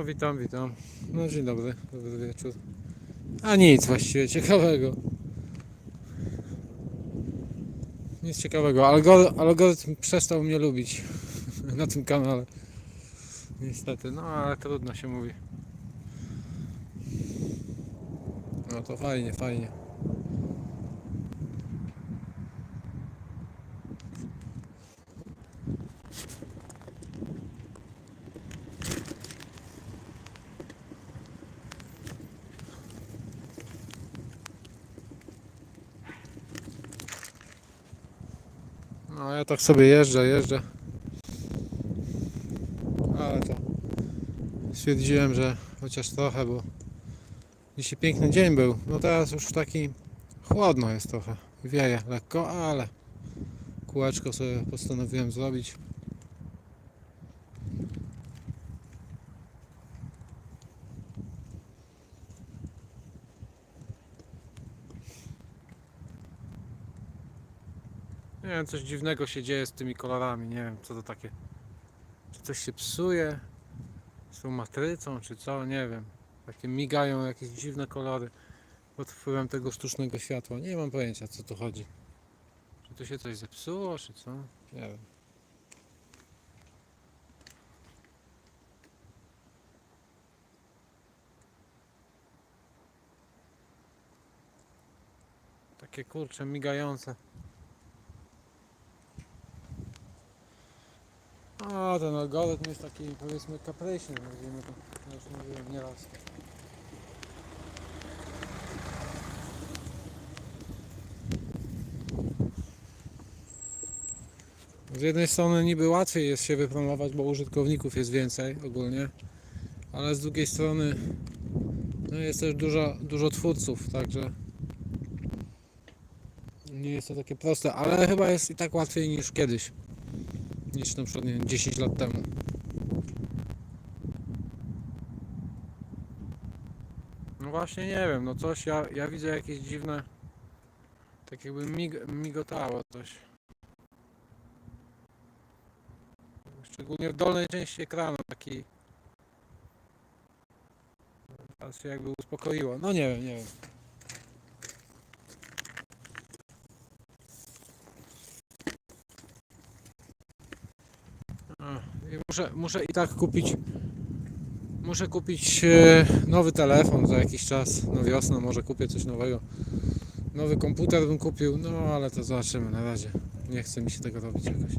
No witam, witam. No dzień dobry, dobry wieczór. A nic właściwie ciekawego. Nic ciekawego. Algor algorytm przestał mnie lubić na tym kanale. Niestety, no ale trudno się mówi. No to fajnie, fajnie. No ja tak sobie jeżdżę, jeżdżę. Ale to stwierdziłem, że chociaż trochę, bo dzisiaj piękny dzień był. No teraz już taki chłodno jest trochę. Wieje lekko, ale kółeczko sobie postanowiłem zrobić. Nie wiem, coś dziwnego się dzieje z tymi kolorami. Nie wiem, co to takie. Czy coś się psuje z tą matrycą, czy co? Nie wiem. Takie migają jakieś dziwne kolory pod wpływem tego sztucznego światła. Nie mam pojęcia, co tu chodzi. Czy tu się coś zepsuło, czy co? Nie wiem. Takie kurcze migające. A, ten algorytm jest taki powiedzmy kapryśny, nazwijmy to. Ja już mówiłem nieraz. Z jednej strony niby łatwiej jest się wypromować, bo użytkowników jest więcej ogólnie, ale z drugiej strony no jest też dużo, dużo twórców, także nie jest to takie proste, ale chyba jest i tak łatwiej niż kiedyś niż na przykład nie wiem, 10 lat temu. No właśnie nie wiem, no coś ja, ja widzę jakieś dziwne tak jakby mig, migotało coś. Szczególnie w dolnej części ekranu taki teraz się jakby uspokoiło. No nie wiem, nie wiem. A, i Muszę, muszę i tak kupić. Muszę kupić e, nowy telefon za jakiś czas. Na wiosnę może kupię coś nowego. Nowy komputer bym kupił, no ale to zobaczymy na razie. Nie chce mi się tego robić jakoś.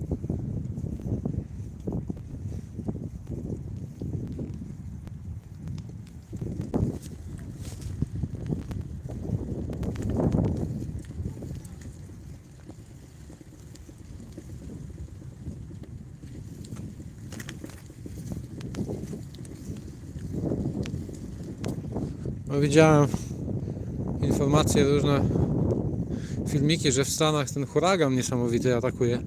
No, widziałem informacje różne, filmiki, że w Stanach ten huragan niesamowity atakuje.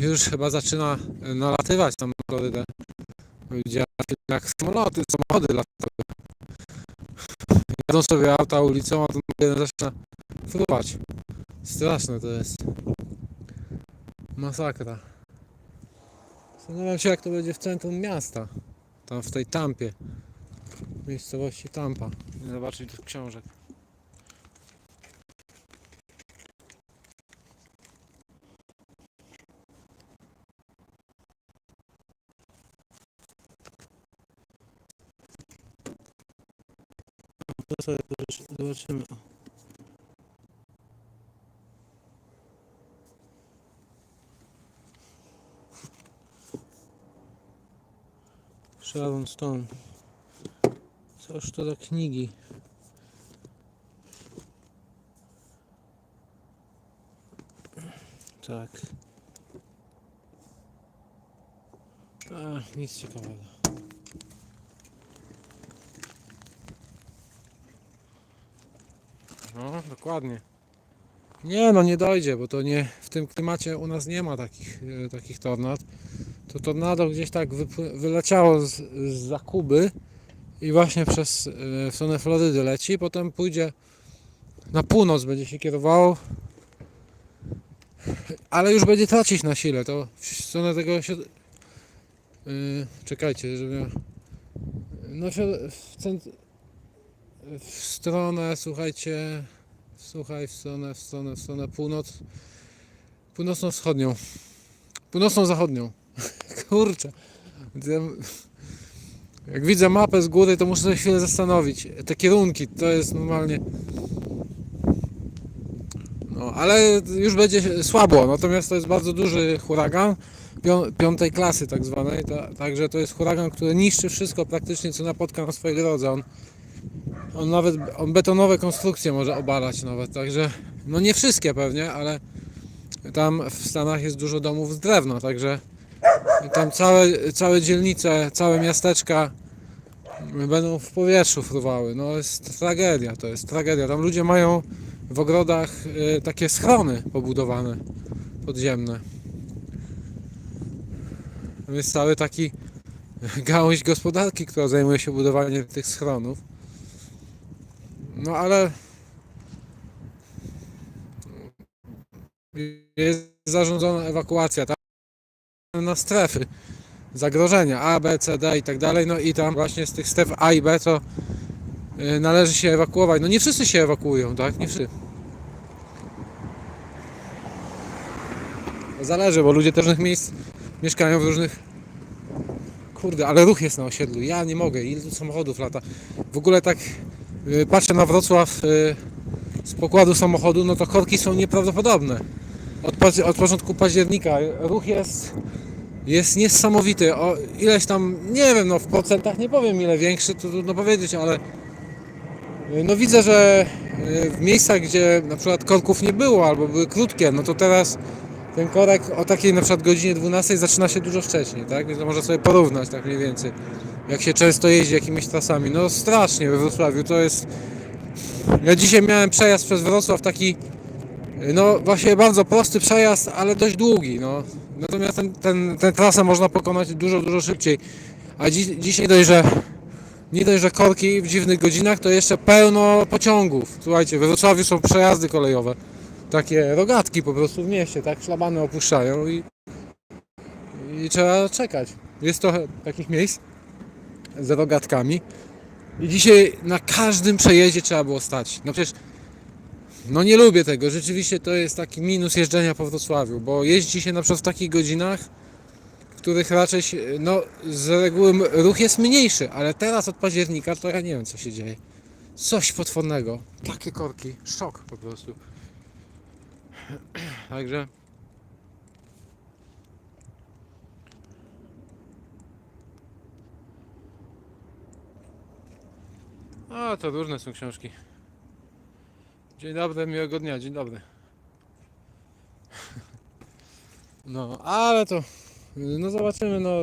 Już chyba zaczyna nalatywać tam na Florydę. Widziałem jak samoloty, samochody latają. Jadą sobie auta ulicą, a ten jeden zaczyna fruwać. Straszne to jest. Masakra. Zastanawiam się jak to będzie w centrum miasta. Tam w tej Tampie miejscowości Tampa. Zobaczyć tych książek. To sobie zobaczymy. Sharon Stone. Coż to za knigi? Tak. A, nic ciekawego. No, dokładnie. Nie, no nie dojdzie, bo to nie w tym klimacie u nas nie ma takich, e, takich tornad. To tornado gdzieś tak wypły- wyleciało z, z Zakuby i właśnie przez e, w stronę Florydy leci, potem pójdzie na północ, będzie się kierowało, ale już będzie tracić na sile, to w stronę tego środ- Yy, czekajcie, żeby. No, w, cent... w stronę, słuchajcie. Słuchaj, w stronę, w stronę, w stronę północ. Północno-wschodnią. Północno-zachodnią. Kurczę. Jak widzę mapę z góry, to muszę się chwilę zastanowić. Te kierunki to jest normalnie. No, ale już będzie słabo. Natomiast to jest bardzo duży huragan pią- piątej klasy, tak zwanej. Ta, także to jest huragan, który niszczy wszystko praktycznie, co napotka na swojej drodze. On, on nawet on betonowe konstrukcje może obalać nawet. Także no nie wszystkie pewnie, ale tam w Stanach jest dużo domów z drewna, także tam całe, całe dzielnice, całe miasteczka będą w powietrzu fruwały. No jest tragedia, to jest tragedia. Tam ludzie mają w ogrodach y, takie schrony pobudowane, podziemne. Jest cały taki gałąź gospodarki, która zajmuje się budowaniem tych schronów. No ale jest zarządzona ewakuacja tam na strefy zagrożenia A, B, C, D i tak dalej. No i tam właśnie z tych stref A i B to y, należy się ewakuować. No nie wszyscy się ewakuują, tak? Nie wszyscy. Zależy, bo ludzie też różnych miejsc mieszkają w różnych. Kurde, ale ruch jest na osiedlu. Ja nie mogę. Ile tu samochodów lata? W ogóle tak y, patrzę na Wrocław y, z pokładu samochodu, no to korki są nieprawdopodobne. Od, od początku października ruch jest jest niesamowity. O ileś tam, nie wiem, no w procentach nie powiem ile większy, to trudno powiedzieć, ale y, no widzę, że y, w miejscach, gdzie na przykład korków nie było albo były krótkie, no to teraz ten korek o takiej na przykład godzinie 12 zaczyna się dużo wcześniej, tak? Więc można sobie porównać tak mniej więcej. Jak się często jeździ jakimiś trasami. No strasznie we Wrocławiu to jest. Ja dzisiaj miałem przejazd przez Wrocław taki no właśnie bardzo prosty przejazd, ale dość długi. No. Natomiast ten, ten, tę trasę można pokonać dużo, dużo szybciej. A dzi, dzisiaj dość, że nie dość, że korki w dziwnych godzinach, to jeszcze pełno pociągów. Słuchajcie, we Wrocławiu są przejazdy kolejowe. Takie rogatki po prostu w mieście, tak? Szlabany opuszczają i, i trzeba czekać. Jest trochę takich miejsc z rogatkami. I dzisiaj na każdym przejeździe trzeba było stać. No przecież no nie lubię tego. Rzeczywiście to jest taki minus jeżdżenia po Wrocławiu, bo jeździ się na przykład w takich godzinach, w których raczej się, no z reguły ruch jest mniejszy, ale teraz od października to ja nie wiem co się dzieje. Coś potwornego. Takie korki. Szok po prostu. Także A, to różne są książki. Dzień dobry, miłego dnia, dzień dobry. No, ale to, no zobaczymy, no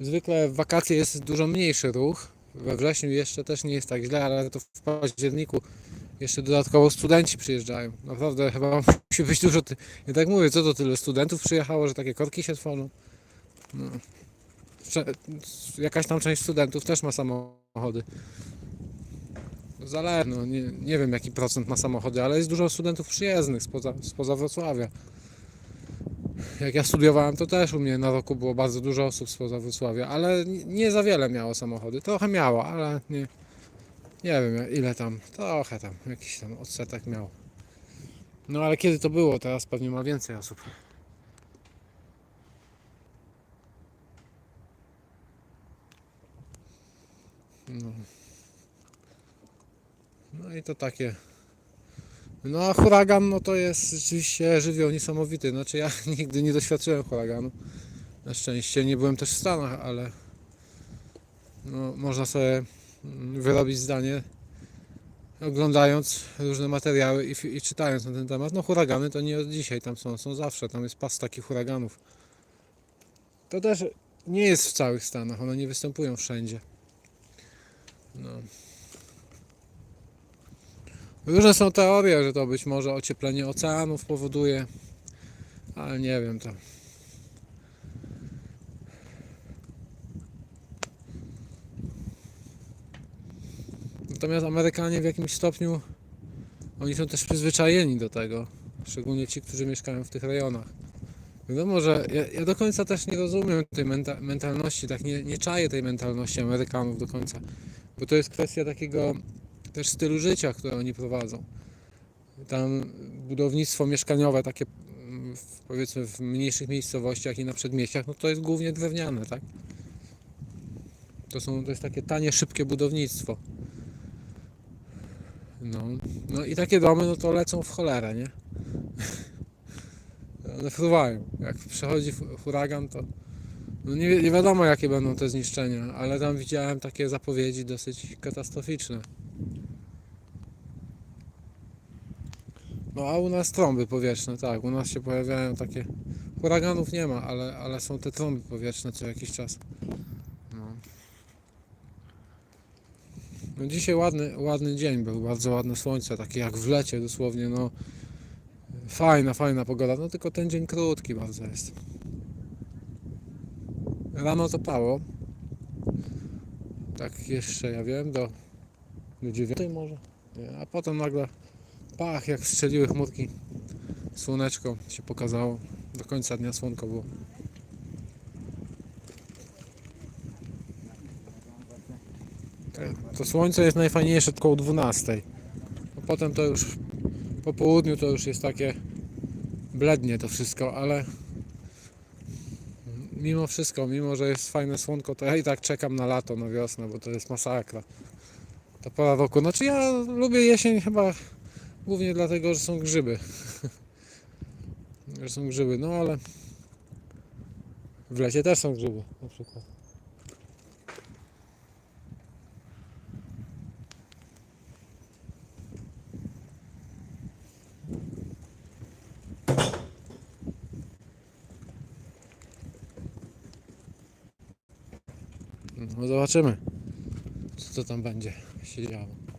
zwykle w wakacje jest dużo mniejszy ruch. We wrześniu jeszcze też nie jest tak źle, ale to w październiku jeszcze dodatkowo studenci przyjeżdżają. Naprawdę chyba musi być dużo, ty... ja tak mówię, co to tyle studentów przyjechało, że takie korki się tworzą. No. Jakaś tam część studentów też ma samochody. Zależy, no, nie, nie wiem jaki procent ma samochody, ale jest dużo studentów przyjezdnych spoza, spoza Wrocławia. Jak ja studiowałem, to też u mnie na roku było bardzo dużo osób spoza Wrocławia, ale nie, za wiele miało samochody. Trochę miało, ale nie, nie wiem ile tam, trochę tam, jakiś tam odsetek miał. No ale kiedy to było? Teraz pewnie ma więcej osób. No. No i to takie. No a huragan no to jest rzeczywiście żywioł niesamowity. Znaczy ja nigdy nie doświadczyłem huraganu. Na szczęście nie byłem też w Stanach, ale no, można sobie wyrobić zdanie oglądając różne materiały i, i czytając na ten temat. No huragany to nie od dzisiaj, tam są, są zawsze, tam jest pas takich huraganów. To też nie jest w całych Stanach, one nie występują wszędzie. No. Różne są teorie, że to być może ocieplenie oceanów powoduje, ale nie wiem to. Natomiast Amerykanie w jakimś stopniu oni są też przyzwyczajeni do tego, szczególnie ci, którzy mieszkają w tych rejonach. Wiadomo, że ja, ja do końca też nie rozumiem tej menta mentalności, tak nie, nie czaję tej mentalności Amerykanów do końca, bo to jest kwestia takiego też stylu życia, które oni prowadzą. Tam budownictwo mieszkaniowe, takie powiedzmy w mniejszych miejscowościach i na przedmieściach, no to jest głównie drewniane, tak? To, są, to jest takie tanie, szybkie budownictwo. No, no i takie domy, no to lecą w cholerę, nie? One fruwają. Jak przechodzi huragan, to no nie, nie wiadomo jakie będą te zniszczenia, ale tam widziałem takie zapowiedzi dosyć katastroficzne. No a u nas trąby powietrzne, tak, u nas się pojawiają takie, huraganów nie ma, ale, ale są te trąby powietrzne co jakiś czas. No. No dzisiaj ładny, ładny dzień był, bardzo ładne słońce, takie jak w lecie dosłownie, no fajna, fajna pogoda, no tylko ten dzień krótki bardzo jest. Rano to pało, tak jeszcze ja wiem, do, do 9 może, a potem nagle pach, jak strzeliły chmurki, słoneczko się pokazało, do końca dnia słonko było. To słońce jest najfajniejsze tylko o 12. A potem to już po południu to już jest takie blednie to wszystko, ale mimo wszystko, mimo że jest fajne słonko, to ja i tak czekam na lato, na wiosnę, bo to jest masakra. Ta pora roku. Znaczy ja lubię jesień chyba głównie dlatego, że są grzyby. że są grzyby, no ale w lesie też są grzyby na przykład. No zobaczymy, co to tam będzie się działo.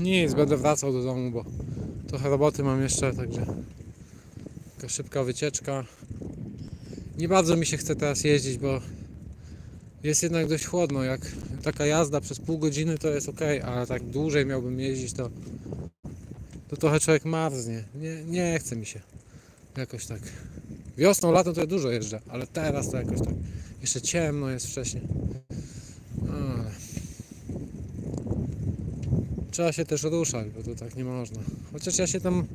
Nic, będę wracał do domu, bo trochę roboty mam jeszcze, także taka szybka wycieczka. Nie bardzo mi się chce teraz jeździć, bo jest jednak dość chłodno. Jak taka jazda przez pół godziny to jest ok, ale tak dłużej miałbym jeździć, to, to trochę człowiek marznie. Nie, nie chce mi się jakoś tak. Wiosną, latem to ja dużo jeżdżę, ale teraz to jakoś tak. Jeszcze ciemno jest wcześniej. Trzeba się też ruszać, bo to tak nie można. Chociaż ja się tam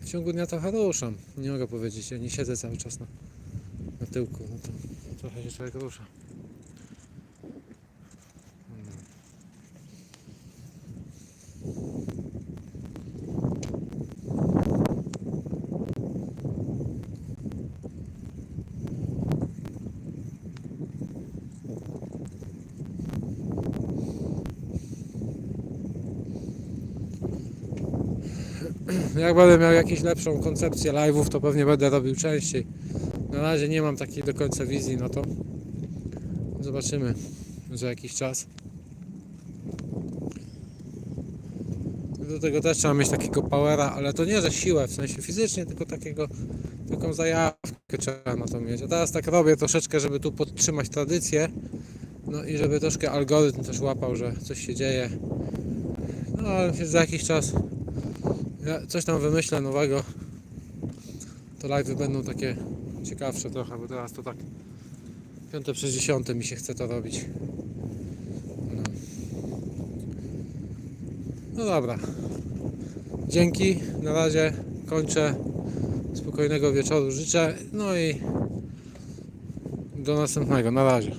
w ciągu dnia trochę ruszam. Nie mogę powiedzieć, ja nie siedzę cały czas na, na tyłku. No to trochę się człowiek rusza. Jak będę miał jakąś lepszą koncepcję live'ów, to pewnie będę robił częściej. Na razie nie mam takiej do końca wizji, no to zobaczymy za jakiś czas. Do tego też trzeba mieć takiego powera, ale to nie, że siłę w sensie fizycznie, tylko takiego, taką zajawkę trzeba na to mieć. A teraz tak robię troszeczkę, żeby tu podtrzymać tradycję. No i żeby troszkę algorytm też łapał, że coś się dzieje. No ale za jakiś czas ja coś tam wymyślę nowego. To live będą takie ciekawsze trochę, bo teraz to tak piąte przez dziesiąte mi się chce to robić. No, no dobra. Dzięki. Na razie kończę. Spokojnego wieczoru życzę. No i do następnego. Na razie.